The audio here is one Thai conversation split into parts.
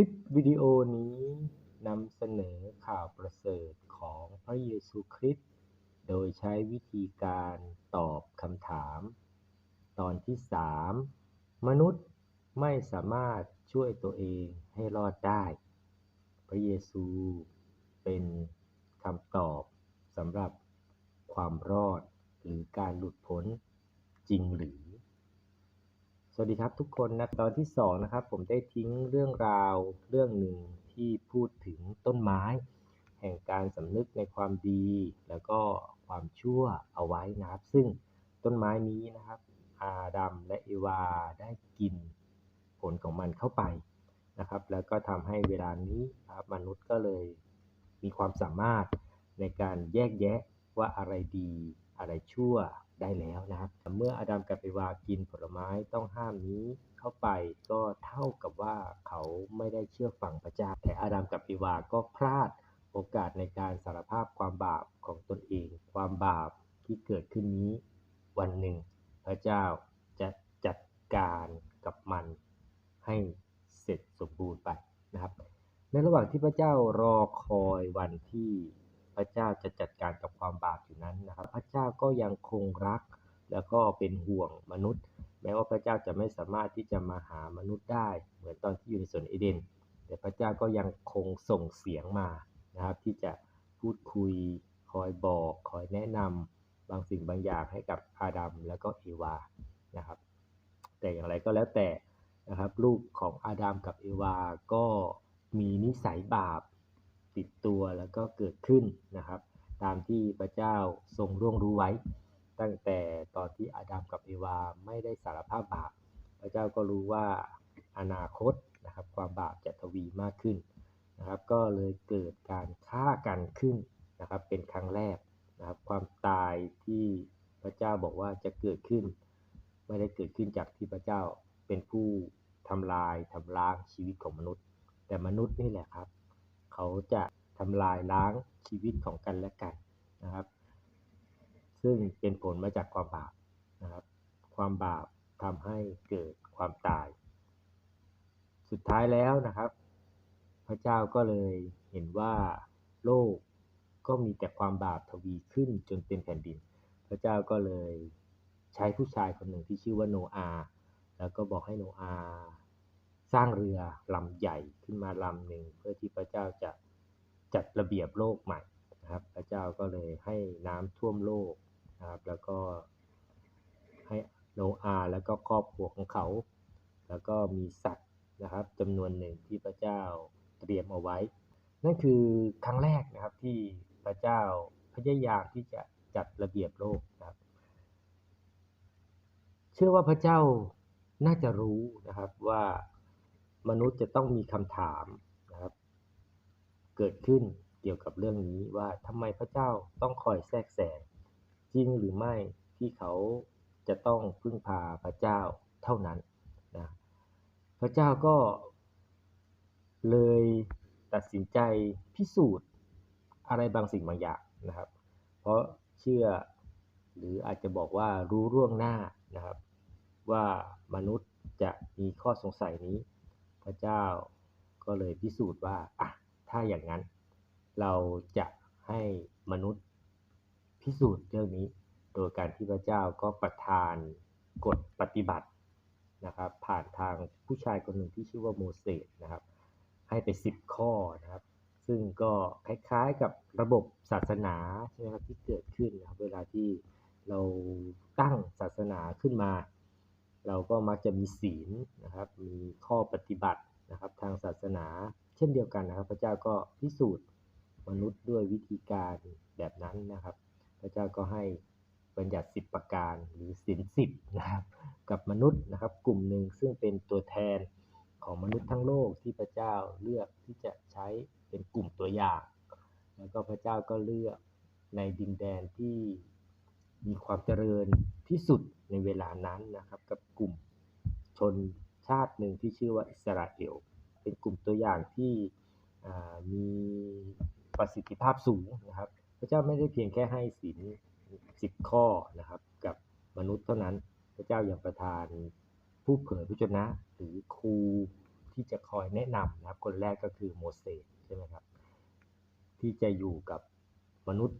ลิปวิดีโอนี้นำเสนอข่าวประเสริฐของพระเยซูคริสต์โดยใช้วิธีการตอบคำถาม ตอนที่ 3 มนุษย์ไม่สามารถช่วยตัวเองให้รอดได้ พระเยซูเป็นคำตอบสำหรับความรอดหรือการหลุดพ้นจริงหรือ สวัสดีครับทุกคนนะตอนที่สองนะครับผมได้ทิ้งเรื่องราวเรื่องหนึ่งที่พูดถึงต้นไม้ แห่งการสำนึกในความดี แล้วก็ความชั่วเอาไว้นะครับ ซึ่งต้นไม้นี้นะครับ อาดัมและเอวาได้กินผลของมันเข้าไปนะครับ แล้วก็ทำให้เวลานี้ครับมนุษย์ก็เลยมีความสามารถในการแยกแยะว่าอะไรดี อะไรชั่ว ได้แล้วนะครับ เมื่ออาดัมกับเอวากินผลไม้ต้องห้ามนี้เข้าไปก็เท่ากับว่าเขาไม่ได้เชื่อฟังพระเจ้า แต่อาดัมกับเอวาก็พลาดโอกาสในการสารภาพความบาปของตนเอง ความบาปที่เกิดขึ้นนี้ วันหนึ่ง พระเจ้าจะจัดการกับมันให้เสร็จสมบูรณ์ไปนะครับ ในระหว่างที่พระเจ้ารอคอยวันที่ พระเจ้าจะจัดการกับความบาปอยู่นั้นนะครับ พระเจ้าก็ยังคงรัก แล้วก็เป็นห่วงมนุษย์ แม้ว่าพระเจ้าจะไม่สามารถที่จะมาหามนุษย์ได้ เหมือนตอนที่อยู่ในสวนเอเดน แต่พระเจ้าก็ยังคงส่งเสียงมานะครับ ที่จะพูดคุยคอยบอกคอยแนะนำบางสิ่งบางอย่างให้กับอาดัมแล้วก็เอวานะครับ แต่อย่างไรก็แล้วแต่นะครับลูกของอาดัมกับเอวาก็มีนิสัยบาป ติดตัวแล้วก็เกิดขึ้นนะครับ ตามที่พระเจ้าทรงร่วงรู้ไว้ ตั้งแต่ตอนที่อาดัมกับเอวาไม่ได้สารภาพบาป พระเจ้าก็รู้ว่าอนาคตนะครับความบาปจะทวีมากขึ้นนะครับ ก็เลยเกิดการฆ่ากันขึ้นนะครับ เป็นครั้งแรกนะครับ ความตายที่พระเจ้าบอกว่าจะเกิดขึ้น ไม่ได้เกิดขึ้นจากที่พระเจ้าเป็นผู้ทำลายทำล้างชีวิตของมนุษย์ แต่มนุษย์นี่แหละครับ เขาจะทำลายล้างชีวิตของกันและกันนะครับ ซึ่งเป็นผลมาจากความบาปนะครับ ความบาปทำให้เกิดความตาย สุดท้ายแล้วนะครับ พระเจ้าก็เลยเห็นว่าโลกก็มีแต่ความบาปทวีขึ้นจนเป็นแผ่นดิน พระเจ้าก็เลยใช้ผู้ชายคนหนึ่งที่ชื่อว่าโนอาห์แล้วก็บอกให้โนอาห์ สร้างเรือลำใหญ่ขึ้นมาลำหนึ่งเพื่อที่พระเจ้าจะจัดระเบียบโลกใหม่นะครับ พระเจ้าก็เลยให้น้ำท่วมโลกนะครับ แล้วก็ให้โนอาแล้วก็ครอบครัวของเขา แล้วก็มีสัตว์นะครับจำนวนหนึ่งที่พระเจ้าเตรียมเอาไว้ นั่นคือครั้งแรกนะครับที่พระเจ้าพยายามที่จะจัดระเบียบโลกนะครับ เชื่อว่าพระเจ้าน่าจะรู้นะครับว่า มนุษย์จะต้องมีคำถามนะครับ เกิดขึ้นเกี่ยวกับเรื่องนี้ว่าทำไมพระเจ้าต้องคอยแทรกแซงจริงหรือไม่ที่เขาจะต้องพึ่งพาพระเจ้าเท่านั้นนะพระเจ้าก็เลยตัดสินใจพิสูจน์อะไรบางสิ่งบางอย่างนะครับ เพราะเชื่อหรืออาจจะบอกว่ารู้ร่วงหน้านะครับ ว่ามนุษย์จะมีข้อสงสัยนี้ พระเจ้าก็เลยพิสูจน์ว่าอะถ้าอย่างนั้น เราจะให้มนุษย์พิสูจน์เรื่องนี้ โดยการที่พระเจ้าก็ประทานกฎปฏิบัตินะครับ ผ่านทางผู้ชายคนหนึ่งที่ชื่อว่าโมเสสนะครับ ให้ไปสิบข้อนะครับ ซึ่งก็คล้ายๆกับระบบศาสนาใช่ไหมครับที่เกิดขึ้นนะครับเวลาที่เราตั้งศาสนาขึ้นมา เราก็มักจะมีศีลนะครับ มีข้อปฏิบัตินะครับ ทางศาสนา เช่นเดียวกันนะครับ พระเจ้าก็พิสูจน์มนุษย์ด้วยวิธีการแบบนั้นนะครับ พระเจ้าก็ให้บัญญัติสิบประการหรือศีลสิบนะครับ กับมนุษย์นะครับ กลุ่มหนึ่งซึ่งเป็นตัวแทนของมนุษย์ทั้งโลกที่พระเจ้าเลือกที่จะใช้เป็นกลุ่มตัวอย่าง แล้วก็พระเจ้าก็เลือกในดินแดนที่ มีความเจริญที่สุดในเวลานั้นนะครับ กับกลุ่มชนชาติหนึ่งที่ชื่อว่าอิสราเอล เป็นกลุ่มตัวอย่างที่มีประสิทธิภาพสูงนะครับ พระเจ้าไม่ได้เพียงแค่ให้ศีลสิบข้อนะครับ กับมนุษย์เท่านั้น พระเจ้ายังประทานผู้เผยพระชนะ หรือครูที่จะคอยแนะนำนะครับ คนแรกก็คือโมเสสใช่ไหมครับ ที่จะอยู่กับมนุษย์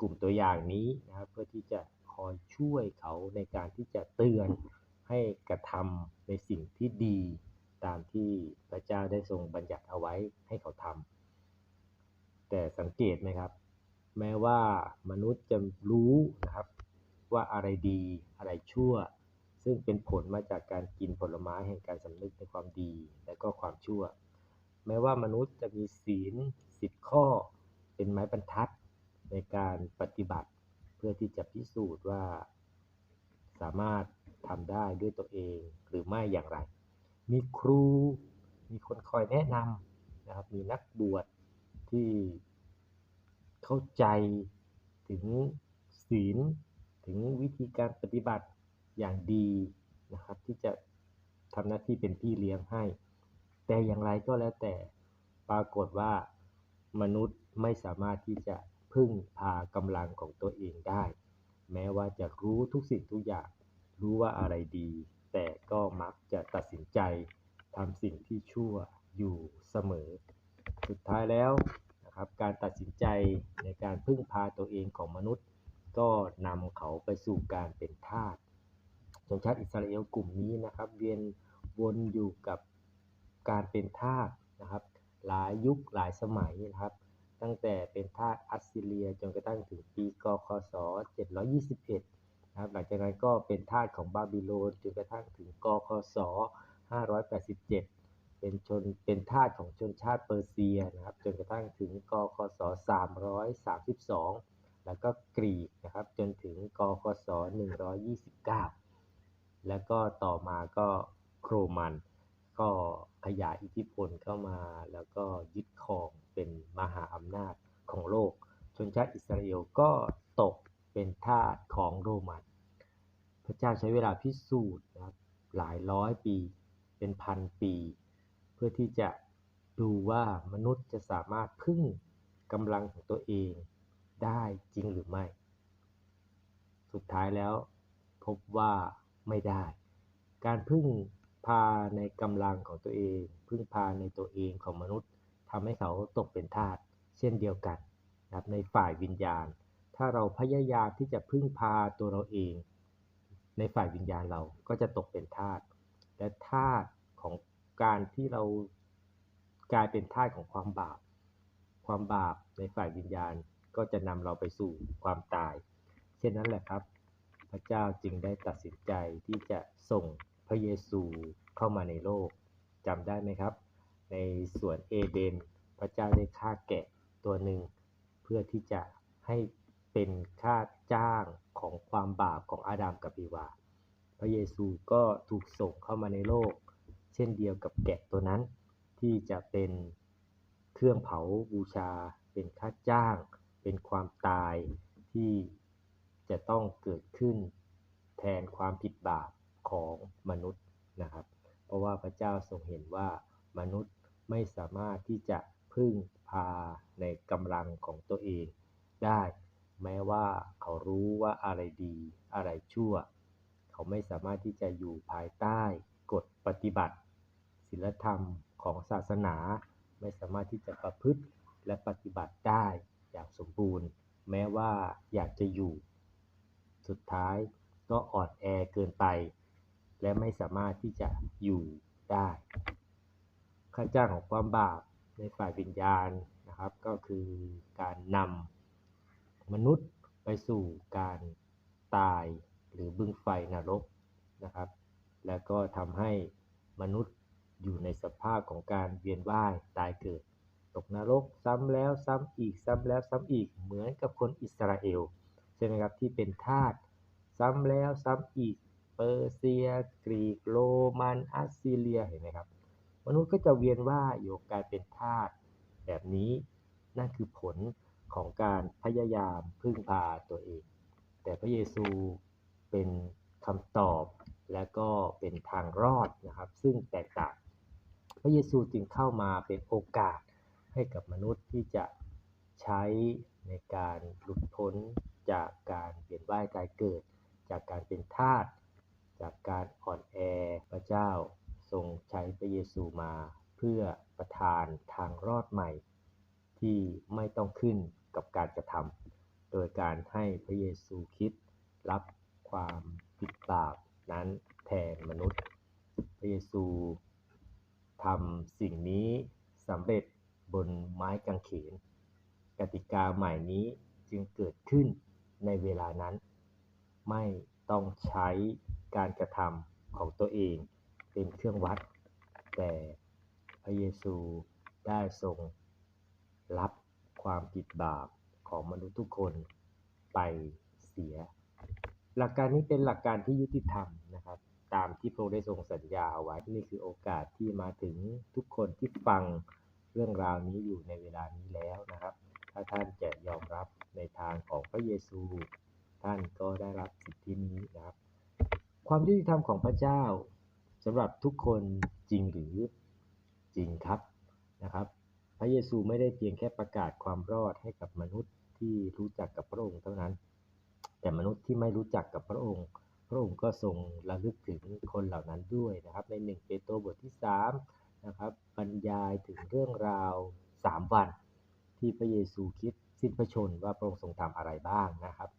กลุ่มตัวอย่างนี้นะครับ เพื่อที่จะคอยช่วยเขาในการที่จะเตือนให้กระทำในสิ่งที่ดี ตามที่พระเจ้าได้ทรงบัญญัติเอาไว้ให้เขาทำแต่สังเกตไหมครับ แม้ว่ามนุษย์จะรู้นะครับ ว่าอะไรดีอะไรชั่ว ซึ่งเป็นผลมาจากการกินผลไม้แห่งการสำนึกในความดีและก็ความชั่ว แม้ว่ามนุษย์จะมีศีลสิบข้อ เป็นไม้บรรทัด ในการปฏิบัติเพื่อที่จะพิสูจน์ว่า สามารถทำได้ด้วยตัวเองหรือไม่อย่างไร มีครู มีคนคอยแนะนำนะครับ มีนักบวชที่เข้าใจถึงศีล ถึงวิธีการปฏิบัติอย่างดีนะครับ ที่จะทำหน้าที่เป็นพี่เลี้ยงให้ แต่อย่างไรก็แล้วแต่ปรากฏว่ามนุษย์ไม่สามารถที่จะ พึ่งพากำลังของตัวเองได้ แม้ว่าจะรู้ทุกสิ่งทุกอย่าง รู้ว่าอะไรดี แต่ก็มักจะตัดสินใจทำสิ่งที่ชั่วอยู่เสมอ สุดท้ายแล้วนะครับการตัดสินใจในการพึ่งพาตัวเองของมนุษย์ ก็นำเขาไปสู่การเป็นทาสชนชาติอิสราเอลกลุ่มนี้นะครับเวียนวนอยู่กับการเป็นทาสนะครับ หลายยุคหลายสมัยนะครับ ตั้งแต่เป็นทาสอัสซีเรียจนกระทั่งถึงปีกคศ 721นะครับหลังจากนั้นก็เป็นทาสของบาบิโลนจนกระทั่งถึงกคศ 587 เป็นชนเป็นทาสของชนชาติเปอร์เซียนะครับจนกระทั่งถึงกคศ 332 แล้วก็กรีกนะครับจนถึงกคศ 129 แล้วก็ต่อมาก็โรมัน ก็ขยายอิทธิพลเข้ามา แล้วก็ยึดครองเป็นมหาอำนาจของโลก ชนชาติอิสราเอลก็ตกเป็นทาสของโรมัน พระเจ้าใช้เวลาพิสูจน์นะครับหลายร้อยปีเป็นพันปี เพื่อที่จะดูว่ามนุษย์จะสามารถพึ่งกำลังของตัวเองได้จริงหรือไม่ สุดท้ายแล้วพบว่าไม่ได้ การพึ่ง พาในกำลังของตัวเอง พึ่งพาในตัวเองของมนุษย์ทำให้เขาตกเป็นทาสเช่นเดียวกันนะครับในฝ่ายวิญญาณ ถ้าเราพยายามที่จะพึ่งพาตัวเราเอง ในฝ่ายวิญญาณเราก็จะตกเป็นทาสและทาสของการที่เรากลายเป็นทาสของความบาป ความบาปในฝ่ายวิญญาณก็จะนำเราไปสู่ความตาย เช่นนั้นแหละครับ พระเจ้าจึงได้ตัดสินใจที่จะส่ง พระเยซูเข้ามาในโลกจำได้ไหมครับ ในสวนเอเดน พระเจ้าได้ฆ่าแกะตัวหนึ่ง เพื่อที่จะให้เป็นค่าจ้างของความบาปของอาดัมกับอีวา พระเยซูก็ถูกส่งเข้ามาในโลก เช่นเดียวกับแกะตัวนั้น ที่จะเป็นเครื่องเผาบูชา เป็นค่าจ้าง เป็นความตายที่จะต้องเกิดขึ้นแทนความผิดบาป ของมนุษย์นะครับ เพราะว่าพระเจ้าทรงเห็นว่ามนุษย์ไม่สามารถที่จะพึ่งพาในกำลังของตัวเองได้ แม้ว่าเขารู้ว่าอะไรดีอะไรชั่ว เขาไม่สามารถที่จะอยู่ภายใต้กฎปฏิบัติศีลธรรมของศาสนา ไม่สามารถที่จะประพฤติและปฏิบัติได้อย่างสมบูรณ์ แม้ว่าอยากจะอยู่ สุดท้ายก็อ่อนแอเกินไป และไม่สามารถที่จะอยู่ได้ค่าจ้างของความบาปในฝ่ายวิญญาณนะครับ ก็คือการนำมนุษย์ไปสู่การตายหรือบึ้งไฟนรกนะครับ แล้วก็ทำให้มนุษย์อยู่ในสภาพของการเวียนว่ายตายเกิด ตกนรกซ้ำแล้วซ้ำอีกซ้ำแล้วซ้ำอีกเหมือนกับคนอิสราเอลใช่ไหมครับที่เป็นทาสซ้ำแล้วซ้ำอีก เปอร์เซีย กรีกโรมันอัสซีเรียเห็นไหมครับ มนุษย์ก็จะเวียนว่ายอยู่การเป็นทาสแบบนี้นั่นคือผลของการพยายามพึ่งพาตัวเอง แต่พระเยซูเป็นคำตอบและก็เป็นทางรอดนะครับ ซึ่งแตกต่าง พระเยซูจึงเข้ามาเป็นโอกาสให้กับมนุษย์ที่จะใช้ในการหลุดพ้นจากการเวียนว่ายตายเกิด จากการเป็นทาส จากการอ่อนแอพระเจ้าทรงใช้พระเยซูมาเพื่อประทานทางรอดใหม่ ที่ไม่ต้องขึ้นกับการกระทำโดยการให้พระเยซูคริสต์รับความผิดบาปนั้นแทนมนุษย์ พระเยซูทำสิ่งนี้สำเร็จบนไม้กางเขน กติกาใหม่นี้จึงเกิดขึ้นในเวลานั้น ไม่ต้องใช้ การกระทำของตัวเองเป็นเครื่องวัด แต่พระเยซูได้ทรงรับความผิดบาปของมนุษย์ทุกคนไปเสีย หลักการนี้เป็นหลักการที่ยุติธรรมนะครับ ตามที่พระองค์ได้ทรงสัญญาเอาไว้นี่คือโอกาสที่มาถึงทุกคนที่ฟังเรื่องราวนี้อยู่ในเวลานี้แล้วนะครับ ถ้าท่านจะยอมรับในทางของพระเยซู ท่านก็ได้รับสิทธินี้นะครับ ความยุติธรรมของพระเจ้าสำหรับทุกคนจริงหรือจริงครับนะครับ พระเยซูไม่ได้เพียงแค่ประกาศความรอดให้กับมนุษย์ที่รู้จักกับพระองค์เท่านั้น แต่มนุษย์ที่ไม่รู้จักกับพระองค์ พระองค์ก็ทรงระลึกถึงคนเหล่านั้นด้วยนะครับ ในหนึ่งเปโตรบทที่3นะครับบรรยายถึงเรื่องราว 3 วัน ที่พระเยซูคริสต์สิ้นพระชนม์ว่าพระองค์ทรงทำอะไรบ้างนะครับ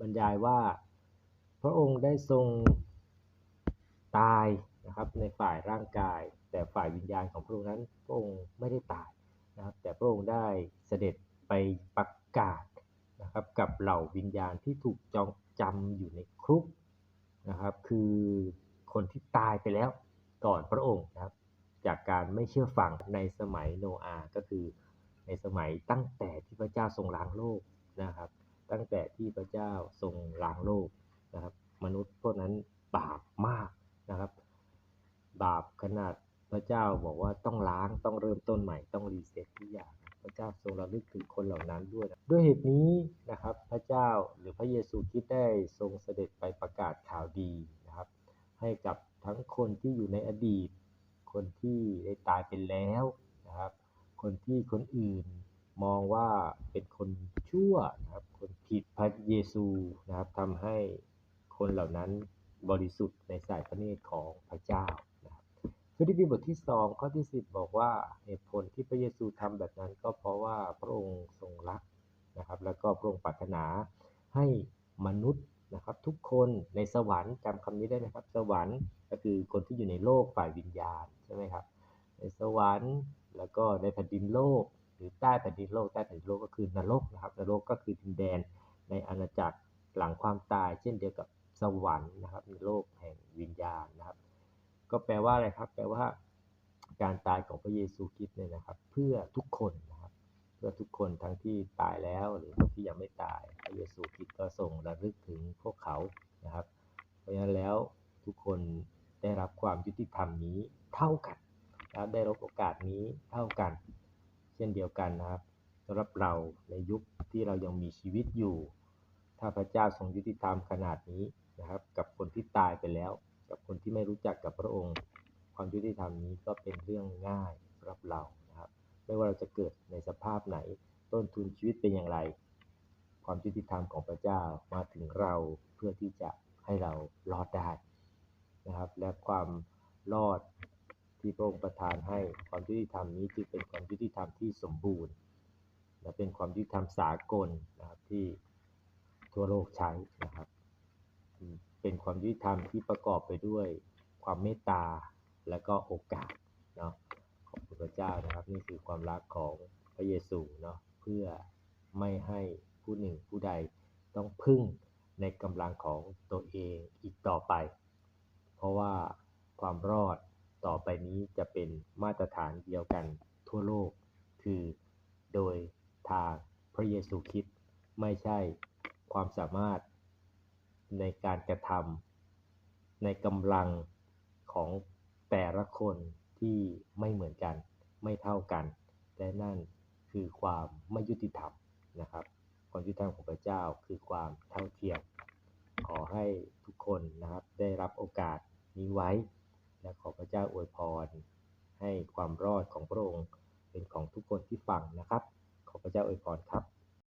บรรยายว่า พระองค์ได้ทรงตายนะครับในฝ่ายร่างกาย แต่ฝ่ายวิญญาณของพระองค์นั้นพระองค์ไม่ได้ตายนะครับแต่พระองค์ได้เสด็จไปประกาศนะครับกับเหล่าวิญญาณที่ถูกจองจำอยู่ในคุกนะครับคือคนที่ตายไปแล้วก่อนพระองค์นะครับจากการไม่เชื่อฟังในสมัยโนอาห์ก็คือในสมัยตั้งแต่ที่พระเจ้าทรงล้างโลกนะครับ ตั้งแต่ที่พระเจ้าทรงล้างโลก นะครับ มนุษย์พวกนั้นบาปมากนะครับ บาปขนาดพระเจ้าบอกว่าต้องล้างต้องเริ่มต้นใหม่ต้องรีเซ็ตทุกอย่างพระเจ้าทรงระลึกถึงคนเหล่านั้นด้วยนะด้วยเหตุนี้นะครับ พระเจ้าหรือพระเยซูคริสต์ได้ทรงเสด็จไปประกาศข่าวดีนะครับ ให้กับทั้งคนที่อยู่ในอดีต คนที่ได้ตายไปแล้วนะครับ คนที่คนอื่นมองว่าเป็นคนชั่วนะครับ คนผิดพระเยซูนะครับทำให้ คนเหล่านั้นบริสุทธิ์ในสายพระเนตรของพระเจ้านะครับฟิลิปปีบทที่2ข้อที่10บอกว่าเหตุผลที่พระเยซูทำแบบนั้น ก็เพราะว่าพระองค์ทรงรักนะครับ แล้วก็พระองค์ปรารถนาให้มนุษย์นะครับทุกคนในสวรรค์จำคำนี้ได้ไหมครับ สวรรค์ก็คือคนที่อยู่ในโลกฝ่ายวิญญาณใช่ไหมครับ ในสวรรค์แล้วก็ในแผ่นดินโลก หรือใต้แผ่นดินโลกใต้แผ่นดินโลกก็คือนรกนะครับนรกก็คือดินแดนในอาณาจักรหลังความตาย เช่นเดียวกับ สวรรค์นะครับ ในโลกแห่งวิญญาณนะครับ ก็แปลว่าอะไรครับ แปลว่าการตายของพระเยซูคริสต์เนี่ยนะครับ เพื่อทุกคนนะครับ เพื่อทุกคนทั้งที่ตายแล้วหรือคนที่ยังไม่ตาย พระเยซูคริสต์ก็ทรงระลึกถึงพวกเขานะครับ เพราะฉะนั้นแล้วทุกคนได้รับความยุติธรรมนี้เท่ากันนะครับได้รับโอกาสนี้เท่ากัน เช่นเดียวกันนะครับสำหรับเราในยุคที่เรายังมีชีวิตอยู่ ถ้าพระเจ้าทรงยุติธรรมขนาดนี้ นะครับ กับคนที่ตายไปแล้ว กับคนที่ไม่รู้จักกับพระองค์ ความยุติธรรมนี้ก็เป็นเรื่องง่ายสำหรับเรานะครับ ไม่ว่าเราจะเกิดในสภาพไหน ต้นทุนชีวิตเป็นอย่างไร ความยุติธรรมของพระเจ้ามาถึงเราเพื่อที่จะให้เรารอดได้นะครับ และความรอดที่พระองค์ประทานให้ความยุติธรรมนี้จึงเป็นความยุติธรรมที่สมบูรณ์และเป็นความยุติธรรมสากลนะครับที่ทั่วโลกใช้นะครับ เป็นความยุติธรรมที่ประกอบไปด้วยความเมตตาและก็โอกาสเนาะขอบคุณพระเจ้านะครับนี่คือความรักของพระเยซูเนาะเพื่อไม่ให้ผู้หนึ่งผู้ใดต้องพึ่งในกำลังของตัวเองอีกต่อไป เพราะว่าความรอดต่อไปนี้จะเป็นมาตรฐานเดียวกันทั่วโลก คือโดยทางพระเยซูคริสต์ไม่ใช่ความสามารถ ในการกระทำในกำลังของแต่ละคนที่ไม่เหมือนกัน ไม่เท่ากัน และนั่นคือความไม่ยุติธรรมนะครับ ความยุติธรรมของพระเจ้าคือความเท่าเทียม ขอให้ทุกคนนะครับได้รับโอกาสนี้ไว้ และขอพระเจ้าอวยพร ให้ความรอดของพระองค์เป็นของทุกคนที่ฟังนะครับ ขอพระเจ้าอวยพรครับ